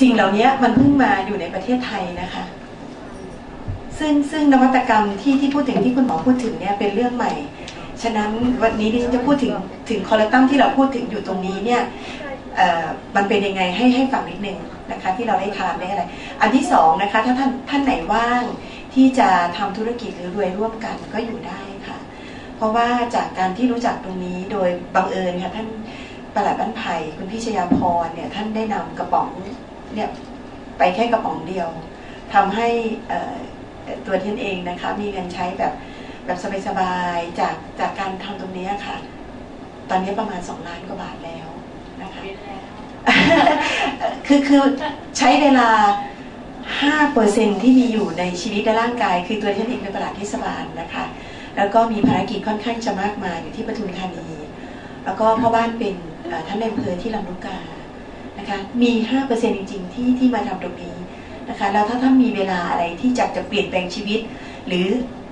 สิ่งเหล่านี้มันเพิ่งมาอยู่ในประเทศไทยนะคะ ซึ่งซึ่งนวัตกรรมที่ที่พูดถึงที่คุณหมอพูดถึงเนี่ยเป็นเรื่องใหม่ ฉะนั้นวันนี้ที่ฉันจะพูดถึงถึงคอร์ตัมที่เราพูดถึงอยู่ตรงนี้เนี่ยมันเป็นยังไงให้ให้ฟังนิดนึงนะคะที่เราได้ทานได้อะไร อันที่สองนะคะถ้าท่านท่านไหนว่างที่จะทำธุรกิจหรือรวยร่วมกันก็อยู่ได้ค่ะ เพราะว่าจากการที่รู้จักตรงนี้โดยบังเอิญค่ะท่าน ประหลัดบ้านไผ่คุณพี่ชยาพรเนี่ยท่านได้นำกระป๋องเนี่ยไปแค่กระป๋องเดียวทำให้ตัวท่านเองนะคะมีเงินใช้แบบแบบสบายๆจากจากการทำตรงนี้ค่ะ ตอนนี้ประมาณสองล้านกว่าบาทแล้วนะคะคือคือใช้เวลาห้าเปอร์เซ็นที่มีอยู่ในชีวิตและร่างกาย คือตัวท่านเองเป็นประหลัดเทศบาลนะคะ แล้วก็มีภารกิจค่อนข้างจะมากมายอยู่ที่ปทุมธานี แล้วก็พ่อบ้านเป็น ท่านในอำเภอที่ลำลูกกานะคะมีห้าเปอร์เซ็นจริงๆที่ที่มาทำตรงนี้นะคะแล้วถ้าท่านมีเวลาอะไรที่จะจะเปลี่ยนแปลงชีวิต หรือ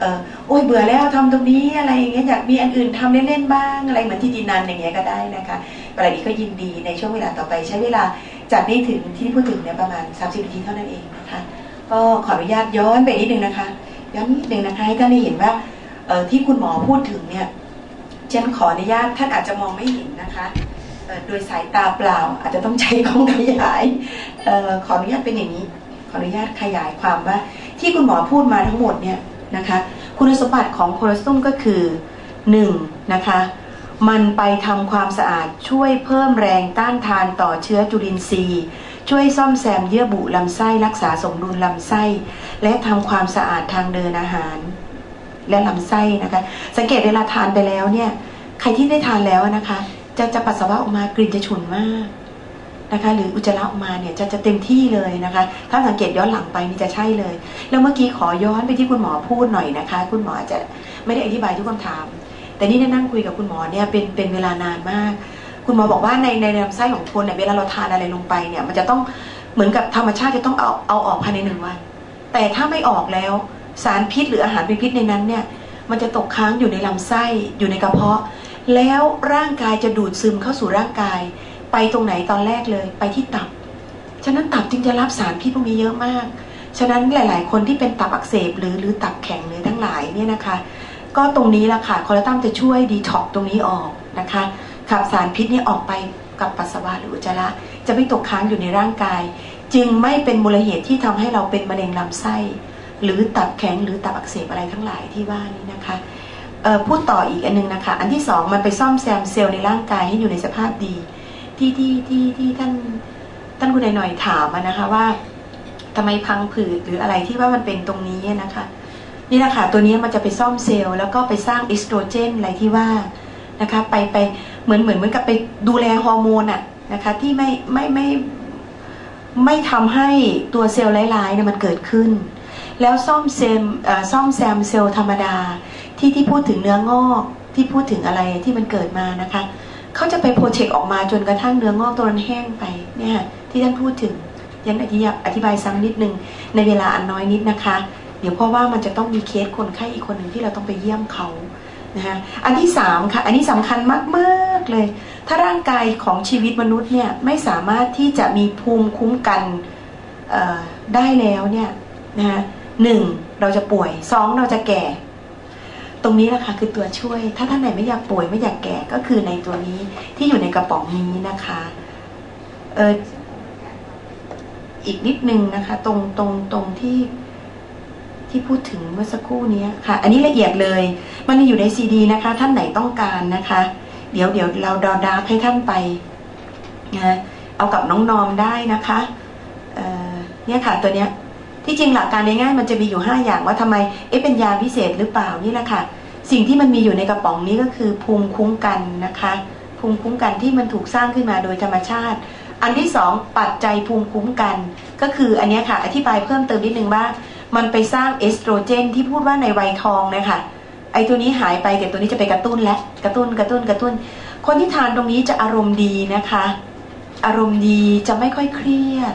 เออโอ้ยเบื่อแล้วทำตรงนี้อะไรอย่างเงี้ยอยากมีอันอื่นทำเล่นๆบ้างอะไรเหมือนที่ดินันอย่างเงี้ยก็ได้นะคะอะไรนี้ก็ยินดีในช่วงเวลาต่อไป ใช้เวลาจากนี้ถึงที่พูดถึงเนี่ยประมาณ 30นาทีเท่านั้นเองนะคะก็ขออนุญาตย้อนไปนิดนึงนะคะย้อนนิดนึงนะคะให้ท่านได้เห็นว่าที่คุณหมอพูดถึงเนี่ยฉันขออนุญาตท่านอาจจะมองไม่เห็นนะคะ โดยสายตาเปล่า อาจจะต้องใช้กล้องขยายขออนุญาตเป็นอย่างนี้ ขออนุญาตขยายความว่า ที่คุณหมอพูดมาทั้งหมดเนี่ยนะคะ คุณสมบัติของโคลสตุมก็คือ1นะคะมันไปทำความสะอาดช่วยเพิ่มแรงต้านทานต่อเชื้อจุลินทรีย์ ช่วยซ่อมแซมเยื่อบุลำไส้รักษาสมดุลลำไส้ และทำความสะอาดทางเดินอาหาร และลำไส้นะคะ สังเกตเวลาทานไปแล้วเนี่ย ใครที่ได้ทานแล้วนะคะ จะจะปัสสาวะออกมากลิ่นจะฉุนมากนะคะ หรืออุจจาระออกมาเนี่ยจะจะเต็มที่เลยนะคะ ถ้าสังเกตย้อนหลังไปนี่จะใช่เลย แล้วเมื่อกี้ขอย้อนไปที่คุณหมอพูดหน่อยนะคะ คุณหมอจะไม่ได้อธิบายทุกคำถาม แต่นี่นั่งคุยกับคุณหมอเนี่ยเป็นเป็นเวลานานมาก คุณหมอบอกว่าในในลำไส้ของคนเนี่ยเวลาเราทานอะไรลงไปเนี่ย มันจะต้องเหมือนกับธรรมชาติจะต้องเอาเอาออกภายในหนึ่งวัน แต่ถ้าไม่ออกแล้วสารพิษหรืออาหารเป็นพิษในนั้นเนี่ย มันจะตกค้างอยู่ในลำไส้อยู่ในกระเพาะ แล้วร่างกายจะดูดซึมเข้าสู่ร่างกาย ไปตรงไหนตอนแรกเลยไปที่ตับ ฉะนั้นตับจึงจะรับสารพิษพวกนี้เยอะมาก ฉะนั้นหลาย ๆ คนที่เป็นตับอักเสบหรือหรือตับแข็งหรือทั้งหลายเนี่ยนะคะ ก็ตรงนี้แหละค่ะคอเลสเตอรอลจะช่วยดีท็อกตรงนี้ออกนะคะขับสารพิษนี้ออกไปกับปัสสาวะหรืออุจจาระจะไม่ตกค้างอยู่ในร่างกาย จึงไม่เป็นมูลเหตุที่ทำให้เราเป็นมะเร็งลำไส้ หรือตับแข็งหรือตับอักเสบอะไรทั้งหลายที่ว่านี้นะคะ พูดต่ออีกอันนึงนะคะ อันที่สองมันไปซ่อมแซมเซลล์ในร่างกายให้อยู่ในสภาพดี ที่ที่ที่ที่ท่านท่านคุณหน่อยถามนะคะว่าทำไมพังผืดหรืออะไรที่ว่ามันเป็นตรงนี้นะคะ นี่แหละค่ะตัวนี้มันจะไปซ่อมเซลล์แล้วก็ไปสร้างเอสโตรเจนอะไรที่ว่านะคะไปไปเหมือนเหมือนเหมือนกับไปดูแลฮอร์โมนอะนะคะที่ไม่ไม่ไม่ไม่ทำให้ตัวเซลล์ร้ายๆเนี่ยมันเกิดขึ้น แล้วซ่อมเซมซ่อมแซมเซลล์ธรรมดา ที่ที่พูดถึงเนื้องอกที่พูดถึงอะไรที่มันเกิดมานะคะเขาจะไปโปรเจกต์ออกมาจนกระทั่งเนื้องอกตัวนั้นแห้งไปเนี่ยที่ท่านพูดถึงยันอธิบอธิบายซ้ำนิดนึงในเวลาอันน้อยนิดนะคะ เดี๋ยวเพราะว่ามันจะต้องมีเคสคนไข้อีกคนหนึ่งที่เราต้องไปเยี่ยมเขานะคะอันที่สามค่ะอันนี้สำคัญมากๆเลย ถ้าร่างกายของชีวิตมนุษย์เนี่ยไม่สามารถที่จะมีภูมิคุ้มกันได้แล้วเนี่ยนะคะหนึ่งเราจะป่วยสองเราจะแก่ ตรงนี้แหละค่ะคือตัวช่วย ถ้าท่านไหนไม่อยากป่วยไม่อยากแก่ก็คือในตัวนี้ที่อยู่ในกระป๋องนี้นะคะเอออีกนิดนึงนะคะ ตรงตรงตรงที่ที่พูดถึงเมื่อสักครู่นี้ค่ะ อันนี้ละเอียดเลย มันอยู่ในซีดีนะคะ ท่านไหนต้องการนะคะ เดี๋ยวเดี๋ยวเราดอดาให้ท่านไปนะเอากับน้องนอมได้นะคะเเนี่ยค่ะตัวเนี้ย ที่จริงหลักการง่ายๆมันจะมีอยู่ 5 อย่างว่าทำไมเอ๊ะเป็นยาพิเศษหรือเปล่านี่แหละค่ะสิ่งที่มันมีอยู่ในกระป๋องนี้ก็คือภูมิคุ้มกันนะคะภูมิคุ้มกันที่มันถูกสร้างขึ้นมาโดยธรรมชาติ อันที่สองปัจจัยภูมิคุ้มกัน ก็คืออันนี้ค่ะ อธิบายเพิ่มเติมนิดนึงว่า มันไปสร้างเอสโตรเจน ที่พูดว่าในวัยทองนะคะไอตัวนี้หายไปแต่ตัวนี้จะไปกระตุ้นและกระตุ้นกระตุ้นกระตุ้น คนที่ทานตรงนี้จะอารมณ์ดีนะคะ อารมณ์ดีจะไม่ค่อยเครียด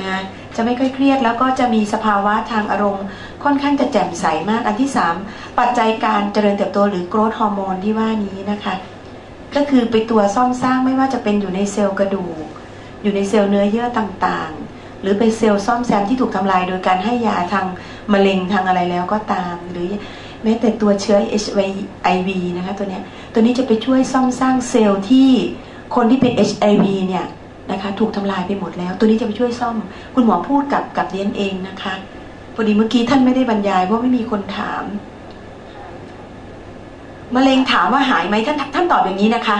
นะ จะไม่ค่อยเครียด แล้วก็จะมีสภาวะทางอารมณ์ค่อนข้างจะแจ่มใสมาก อันที่ 3 ปัจจัยการเจริญเติบโตหรือโกรทฮอร์โมนที่ว่านี้นะคะ ก็คือไปตัวซ่อมสร้างไม่ว่าจะเป็นอยู่ในเซลล์กระดูก อยู่ในเซลล์เนื้อเยื่อต่างๆ หรือเป็นเซลล์ซ่อมแซมที่ถูกทำลายโดยการให้ยาทางมะเร็งทางอะไรแล้วก็ตาม หรือแม้แต่ตัวเชื้อ HIV นะคะตัวเนี้ยตัวนี้จะไปช่วยซ่อมสร้างเซลล์ที่คนที่เป็น HIV เนี่ย นะคะ ถูกทำลายไปหมดแล้ว ตัวนี้จะไปช่วยซ่อม คุณหมอพูดกับกับเรียนเองนะคะพอดีเมื่อกี้ท่านไม่ได้บรรยายเพราไม่มีคนถามมะเร็งถามว่าหายไหมท่านท่านตอบอย่างนี้นะคะ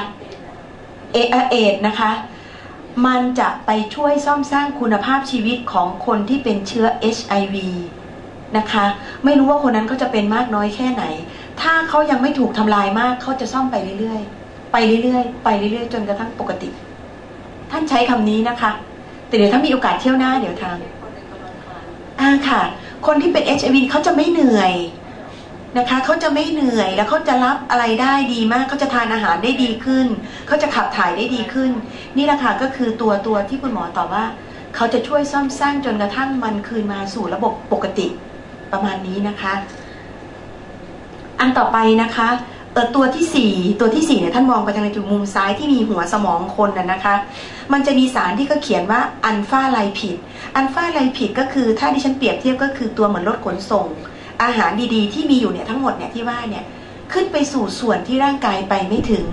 เอเอดนะคะ มันจะไปช่วยซ่อมสร้างคุณภาพชีวิตของคนที่เป็นเชื้อ HIV นะคะ ไม่รู้ว่าคนนั้นเขาจะเป็นมากน้อยแค่ไหน ถ้าเขายังไม่ถูกทำลายมากเขาจะซ่อมไปเรื่อยๆ ไปเรื่อยๆ ไปเรื่อยๆ จนกระทั่งปกติ ท่านใช้คำนี้นะคะ แต่เดี๋ยวถ้ามีโอกาสเที่ยวหน้าเดี๋ยวทางอ่าค่ะ คนที่เป็น HIV เขาจะไม่เหนื่อยนะคะเขาจะไม่เหนื่อยแล้วเขาจะรับอะไรได้ดีมากเขาจะทานอาหารได้ดีขึ้นเขาจะขับถ่ายได้ดีขึ้น นี่แหละค่ะก็คือตัวตัวที่คุณหมอตอบว่าเขาจะช่วยซ่อมสร้างจนกระทั่งมันคืนมาสู่ระบบปกติประมาณนี้นะคะ อันต่อไปนะคะ ตัวที่สี่ตัวที่สี่เนี่ยท่านมองไปทางจุดมุมซ้ายที่มีหัวสมองคนน่ะนะคะ มันจะมีสารที่เขาเขียนว่าอัลฟาไลพิด อัลฟาไลพิดก็คือถ้าดิฉันเปรียบเทียบก็คือตัวเหมือนรถขนส่ง อาหารดีๆ ที่มีอยู่เนี่ยทั้งหมดเนี่ยที่ว่าเนี่ยขึ้นไปสู่ส่วนที่ร่างกายไปไม่ถึง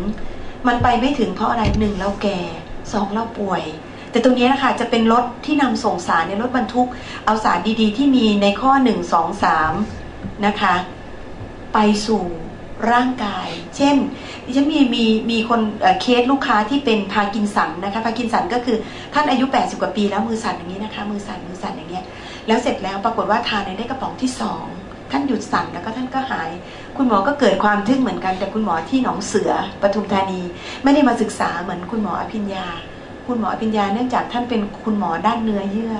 มันไปไม่ถึงเพราะอะไรหนึ่งเราแก่สองเราป่วย แต่ตรงนี้นะคะจะเป็นรถที่นำส่งสารในรถบรรทุก เอาสารดีๆ ที่มีในข้อหนึ่งสองสามนะคะ ไปสู่ ร่างกาย เช่นดิฉันมีมีมีคนเคสลูกค้าที่เป็นพากินสันนะคะพากินสันก็คือท่านอายุ 80 กว่าปีแล้วมือสั่นอย่างนี้นะคะมือสั่นมือสั่นอย่างเงี้ยแล้วเสร็จแล้วปรากฏว่าทานในได้กระป๋องที่สองท่านหยุดสั่นแล้วก็ท่านก็หาย คุณหมอก็เกิดความทึ่งเหมือนกันแต่คุณหมอที่หนองเสือปทุมธานี ไม่ได้มาศึกษาเหมือนคุณหมออภิญญา คุณหมออภิญญาเนื่องจากท่านเป็นคุณหมอด้านเนื้อเยื่อ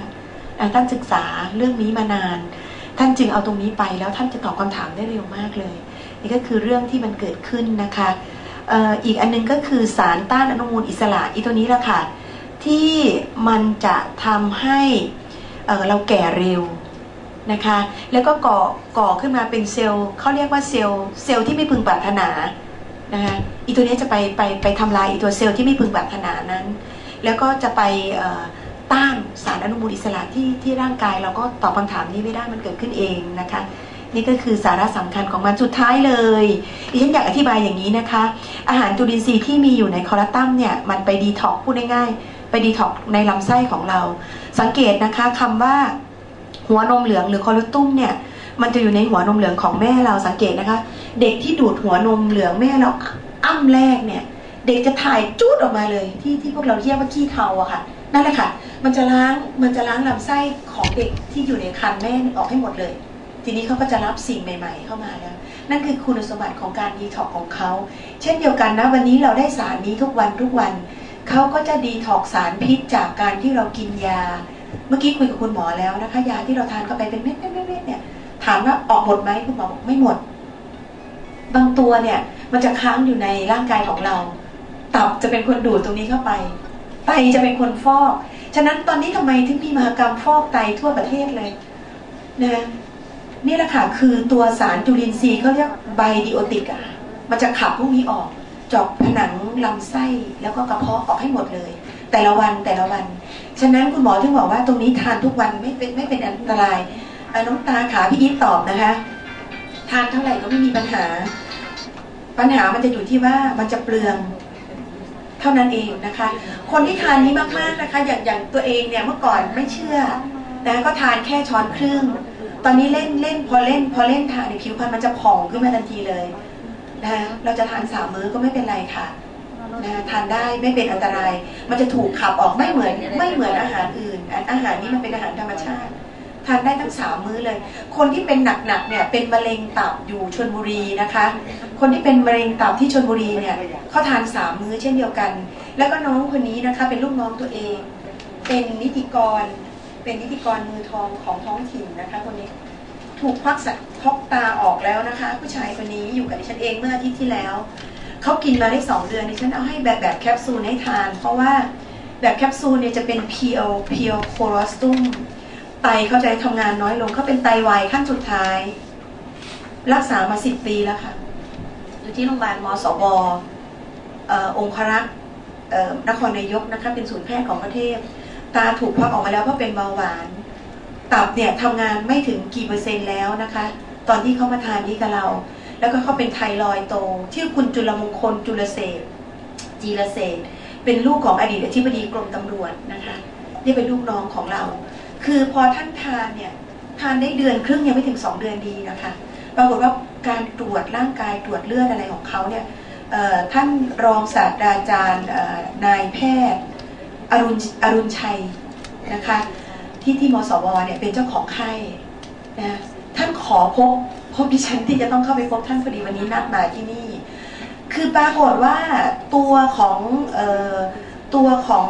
ท่านศึกษาเรื่องนี้มานาน ท่านจึงเอาตรงนี้ไปแล้วท่านจะตอบคำถามได้เร็วมากเลย นี่ก็คือเรื่องที่มันเกิดขึ้นนะคะอีกอันนึงก็คือสารต้านอนุมูลอิสระอีตัวนี้แหละค่ะที่มันจะทำให้เราแก่เร็วนะคะ แล้วก็ก่อก่อขึ้นมาเป็นเซลล์เขาเรียกว่าเซลล์เซลล์ที่ไม่พึงปรารถนานะคะอีตัวนี้จะไปไปไปทำลายอีตัวเซลล์ที่ไม่พึงปรารถนานั้น แล้วก็จะไปต้านสารอนุมูลอิสระที่ที่ร่างกายเราก็ตอบคำถามนี้ไม่ได้มันเกิดขึ้นเองนะคะ นี่ก็คือสาระสำคัญของมันสุดท้ายเลยดิฉันอยากอธิบายอย่างนี้นะคะ อาหารจุลินทรีย์ที่มีอยู่ในคอรัตัมเนี่ยมันไปดีท็อกพูดง่ายๆ ไปดีท็อกในลำไส้ของเรา สังเกตนะคะคำว่าหัวนมเหลืองหรือคอลตุ้มเนี่ยมันจะอยู่ในหัวนมเหลืองของแม่เราสังเกตนะคะ เด็กที่ดูดหัวนมเหลืองแม่เราอ้ำแรกเนี่ยเด็กจะถ่ายจูดออกมาเลยที่ที่พวกเราเรียกว่าขี้เทาอะค่ะนั่นแหละค่ะ มันจะล้างมันจะล้างลำไส้ของเด็กที่อยู่ในครรภ์แม่ออกให้หมดเลย ทีนี้เขาก็จะรับสิ่งใหม่ ๆ เข้ามาแล้ว นั่นคือคุณสมบัติของการดีท็อกของเขาเช่นเดียวกันนะวันนี้เราได้สารนี้ทุกวันทุกวันเขาก็จะดีท็อกสารพิษจากการที่เรากินยา เมื่อกี้คุยกับคุณหมอแล้วนะคะยาที่เราทานเข้าไปเป็นเม็ดเม็ดเนี่ยถามว่าออกหมดไหมคุณหมอบอกไม่หมด บางตัวเนี่ยมันจะค้างอยู่ในร่างกายของเรา ตับจะเป็นคนดูดตรงนี้เข้าไป ไตจะเป็นคนฟอก ฉะนั้นตอนนี้ทำไมถึงมีมหกรรมฟอกไตทั่วประเทศเลยนะ นี่แหละค่ะคือตัวสารจุลินทรีย์เขาเรียกไบดิโอติกอะมันจะขับพวกนี้ออกจอกผนังลำไส้แล้วก็กระเพาะออกให้หมดเลย แต่ละวันแต่ละวัน ฉะนั้นคุณหมอถึงบอกว่าตรงนี้ทานทุกวันไม่เป็นไม่เป็นอันตรายน้องตาขาพี่อีทตอบนะคะ ทานเท่าไหร่ก็ไม่มีปัญหา ปัญหามันจะอยู่ที่ว่ามันจะเปลืองเท่านั้นเองนะคะ คนที่ทานนี้มากๆนะคะ อย่างอย่างตัวเองเนี่ยเมื่อก่อนไม่เชื่อนะก็ทานแค่ช้อนครึ่ง ตอนนี้เล่นเล่นพอเล่น พอเล่นทานในผิวพรรณมันจะผ่องขึ้นมาทันทีเลยนะเราจะทานสามมื้อก็ไม่เป็นไรค่ะนะทานได้ไม่เป็นอันตราย มันจะถูกขับออกไม่เหมือนไม่เหมือนอาหารอื่น อาหารนี้มันเป็นอาหารธรรมชาติ ทานได้ทั้งสามมื้อเลย คนที่เป็นหนักๆเนี่ยเป็นมะเร็งตับอยู่ชนบุรีนะคะ คนที่เป็นมะเร็งตับที่ชนบุรีเนี่ยเขาทานสามมื้อเช่นเดียวกัน แล้วก็น้องคนนี้นะคะเป็นลูกน้องตัวเอง เป็นนิติกร เป็นนิติกรมือทองของท้องถิ่นนะคะคนนี้ถูกควักสักพกตาออกแล้วนะคะ ผู้ชายคนนี้อยู่กับดิฉันเองเมื่ออาทิตย์ที่แล้วเขากินมาได้สองเดือนดิฉันเอาให้แบบแบบแคปซูลให้ทาน เพราะว่าแบบแคปซูลเนี่ยจะเป็นเพียวเพียวโคลอสตุมไตเขาจะทำงานน้อยลงเขาเป็นไตวายขั้นสุดท้าย รักษามาสิบปีแล้วค่ะ อยู่ที่โรงพยาบาลมสวองครักษ์นครนายกนะคะเป็นศูนย์แพทย์ของประเทศ ตาถูกพักออกมาแล้วเพราะเป็นเบาหวาน ตับเนี่ยทำงานไม่ถึงกี่เปอร์เซ็นต์แล้วนะคะ ตอนที่เขามาทานนี้กับเรา แล้วก็เขาเป็นไทรอยโต ชื่อคุณจุลมงคลจุลเศษจีรเศษเป็นลูกของอดีตอธิบดีกรมตำรวจนะคะนี่เป็นลูกน้องของเรา คือพอท่านทานเนี่ยทานได้เดือนครึ่งยังไม่ถึงสองเดือนดีนะคะ ปรากฏว่าการตรวจร่างกายตรวจเลือดอะไรของเขาเนี่ยท่านรองศาสตราจารย์นายแพทย์ อรุณอรุณชัยนะคะที่ที่มสวเนี่ยเป็นเจ้าของไข้นะท่านขอพบพบดิฉันที่จะต้องเข้าไปพบท่านพอดีวันนี้นัดมาที่นี่ คือปรากฏว่าตัวของออตัวของ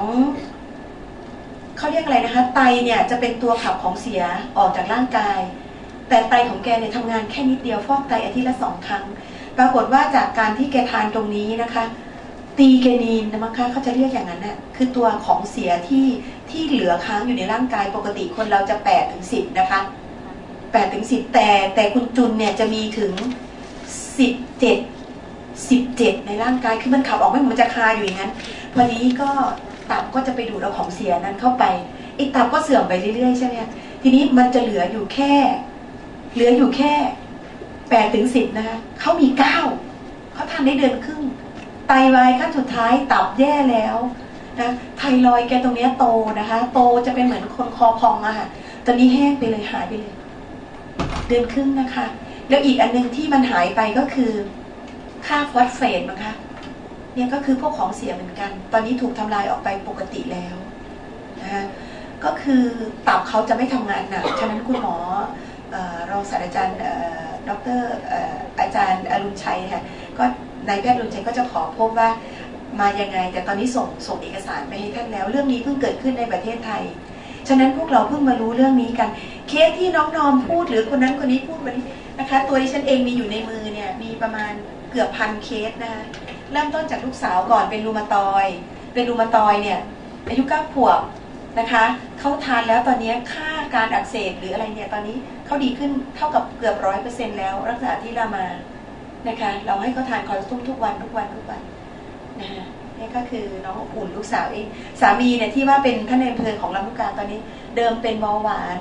เขาเรียกอะไรนะคะ ไตเนี่ยจะเป็นตัวขับของเสียออกจากร่างกาย แต่ไตของแกเนี่ยทำงานแค่นิดเดียวฟอกไตอาทิตย์ละสองครั้ง ปรากฏว่าจากการที่แกทานตรงนี้นะคะ ตีเกนีนนะคะเขาจะเรียกอย่างนั้นน่ะคือตัวของเสียที่ที่เหลือค้างอยู่ในร่างกายปกติคนเราจะแปดถึงสิบนะคะแปดถึงสิบแต่แต่คุณจุนเนี่ยจะมีถึงสิบเจ็ดสิบเจ็ดในร่างกายคือมันขับออกไม่หมือนจะคาอยู่อย่างนั้นพอนี้ก็ตับก็จะไปดูดเอาของเสียนั้นเข้าไปไอ้ตับก็เสื่อมไปเรื่อยๆใช่ไหมทีนี้มันจะเหลืออยู่แค่ เหลืออยู่แค่แปดถึงสิบนะคะเขามีเก้าเขาทานได้เดือนครึ่ง ไตวายขั้นสุดท้ายตับแย่แล้วนะไทรอยแกตรงนี้โตนะคะ โตจะเป็นเหมือนคนคอพองอะค่ะตอนนี้แห้งไปเลยหายไปเลย เดือนครึ่งนะคะ แล้วอีกอันนึงที่มันหายไปก็คือค่าฟอสเฟตมั้งคะเนี่ยก็คือพวกของเสียเหมือนกัน ตอนนี้ถูกทำลายออกไปปกติแล้วนะคะก็คือตับเขาจะไม่ทำงานหนักฉะนั้นคุณหมอรองศาสตราจารย์ดรอาจารย์อรุณชัยค่ะก็ นายแพทย์อรุณชัยก็จะขอพบว่ามายังไง แต่ตอนนี้ส่งส่งเอกสารไปให้ท่านแล้ว เรื่องนี้เพิ่งเกิดขึ้นในประเทศไทย ฉะนั้นพวกเราเพิ่งมารู้เรื่องนี้กัน เคสที่น้องนอมพูดหรือคนนั้นคนนี้พูดวันนี้นะคะ ตัวที่ฉันเองมีอยู่ในมือเนี่ยมีประมาณเกือบพันเคสนะคะเริ่มต้นจากลูกสาวก่อนเป็นรูมาตอยเป็นรูมาตอยเนี่ยอายุเก้าขวบนะคะเขาทานแล้วตอนนี้ค่าการอักเสบหรืออะไรเนี่ยตอนนี้เขาดีขึ้นเท่ากับเกือบร้อยเปอร์เซ็นต์แล้ว รักษาที่รามา นะคะ เราให้เขาทานคอร์สตุ้มทุกวันทุกวันทุกวันนะคะนี่ก็คือน้องอุ่นลูกสาวเองสามีเนี่ยที่ว่าเป็นท่านในอำเภอของลำลูกกาตอนนี้ เดิมเป็นเบาหวาน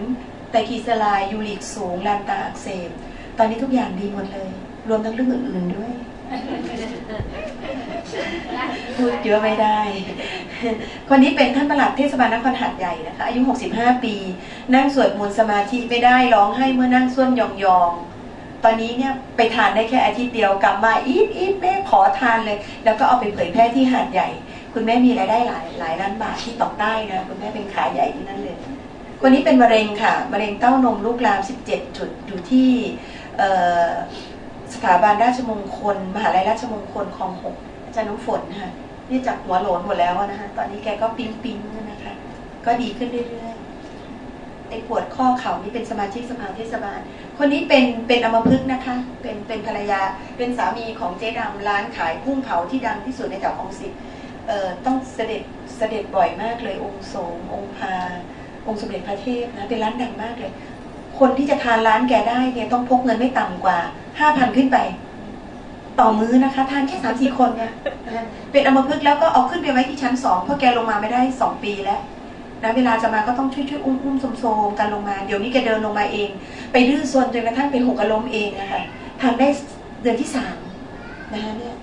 ไตคีสลายยูริกสูงลานตาอักเสบตอนนี้ทุกอย่างดีหมดเลย รวมทั้งเรื่องอื่นๆด้วยพูดเยอะไม่ได้ คนนี้เป็นท่านประหลัดเทศบาลนครหัดใหญ่นะคะ อายุ 65 ปี นั่งสวดมนต์สมาธิไม่ได้ร้องให้เมื่อนั่งส่วนยองยอง ตอนนี้เนี่ยไปทานได้แค่อาทิตย์เดียวกลับมาอีทอีทแม่ขอทานเลย แล้วก็เอาไปเผยแพร่ที่หาดใหญ่ คุณแม่มีรายได้หลายหลายล้านบาทที่ตอกใต้นะคุณแม่เป็นขายใหญ่ที่นั่นเลยคนนี้เป็นมะเร็งค่ะมะเร็งเต้านมลูกลาม 17 จุดอยู่ที่สถาบันราชมงคล มหาลัยราชมงคลคลองหกอาจารย์น้ำฝนค่ะนี่จากหัวโหลนหมดแล้วนะคะตอนนี้แกก็ปิ๊งปิ๊งนะคะ ก็ดีขึ้นเรื่อย ไอ้ปวดข้อเข่านี่เป็นสมาชิกสภาเทศบาล คนนี้เป็นเป็นอมพึกนะคะ เป็นเป็นภรรยา เป็นสามีของเจ๊ดำร้านขายกุ้งเผาที่ดังที่สุดในแถวคลองสิบเอ่อต้องเสด็จเสด็จบ่อยมากเลยองค์สงองค์พา องค์สมเด็จพระเทพนะเป็นร้านดังมากเลย คนที่จะทานร้านแกได้เนี่ยต้องพกเงินไม่ต่ำกว่าห้าพันขึ้นไป ต่อมื้อนะคะ ทานแค่สามสี่คนเนี่ยเป็นอมพึกแล้วก็เอาขึ้นไปไว้ที่ชั้นสองเพราะแกลงมาไม่ได้สองปีแล้ว นะเวลาจะมาก็ต้องช่วยช่วยอุ้มอุ้มสมโซมกันลงมา เดี๋ยวนี้แกเดินลงมาเอง ไปดื้อซนจนกระทั่งเป็นหกอารมณ์เองนะคะทำได้เดือนที่สามนะคะเนี่ย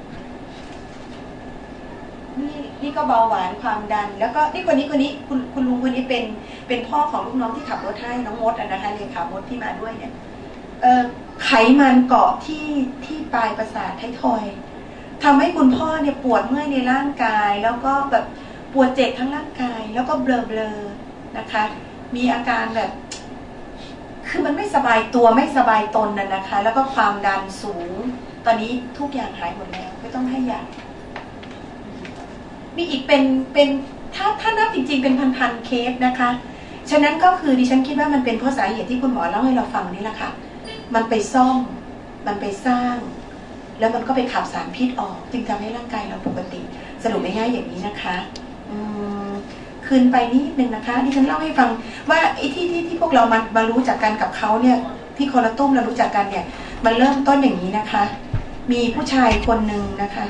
นี่นี่ก็เบาหวานความดัน แล้วก็นี่คนนี้คนนี้คุณคุณลุงคนนี้เป็นเป็นพ่อของลูกน้องที่ขับรถให้น้องมดนะคะเลขามดที่มาด้วยเนี่ยไขมันเกาะที่ที่ปลายประสาทไททอยทำให้คุณพ่อเนี่ยปวดเมื่อยในร่างกาย แล้วก็แบบ ปวดเจ็บทั้งร่างกายแล้วก็เบลอเบลอนะคะ มีอาการแบบ คือมันไม่สบายตัวไม่สบายตนน่ะนะคะ แล้วก็ความดันสูง ตอนนี้ทุกอย่างหายหมดแล้วไม่ต้องให้ยามีอีกเป็นเป็นถ้าถ้านับจริงๆเป็นพันๆเคสนะคะ ฉะนั้นก็คือดิฉันคิดว่ามันเป็นเพราะสาเหตุที่คุณหมอเล่าให้เราฟังนี่แหละค่ะ มันไปซ่อม มันไปสร้าง แล้วมันก็ไปขับสารพิษออก จึงทำให้ร่างกายเราปกติ สรุปง่ายๆอย่างนี้นะคะ คืนไปนิดนึงนะคะที่ฉันเล่าให้ฟังว่าไอ้ที่ที่ที่พวกเรามามารู้จักกันกับเขาเนี่ย ที่คนละตุ้มเรารู้จักกันเนี่ย มันเริ่มต้นอย่างนี้นะคะ มีผู้ชายคนหนึ่งนะคะ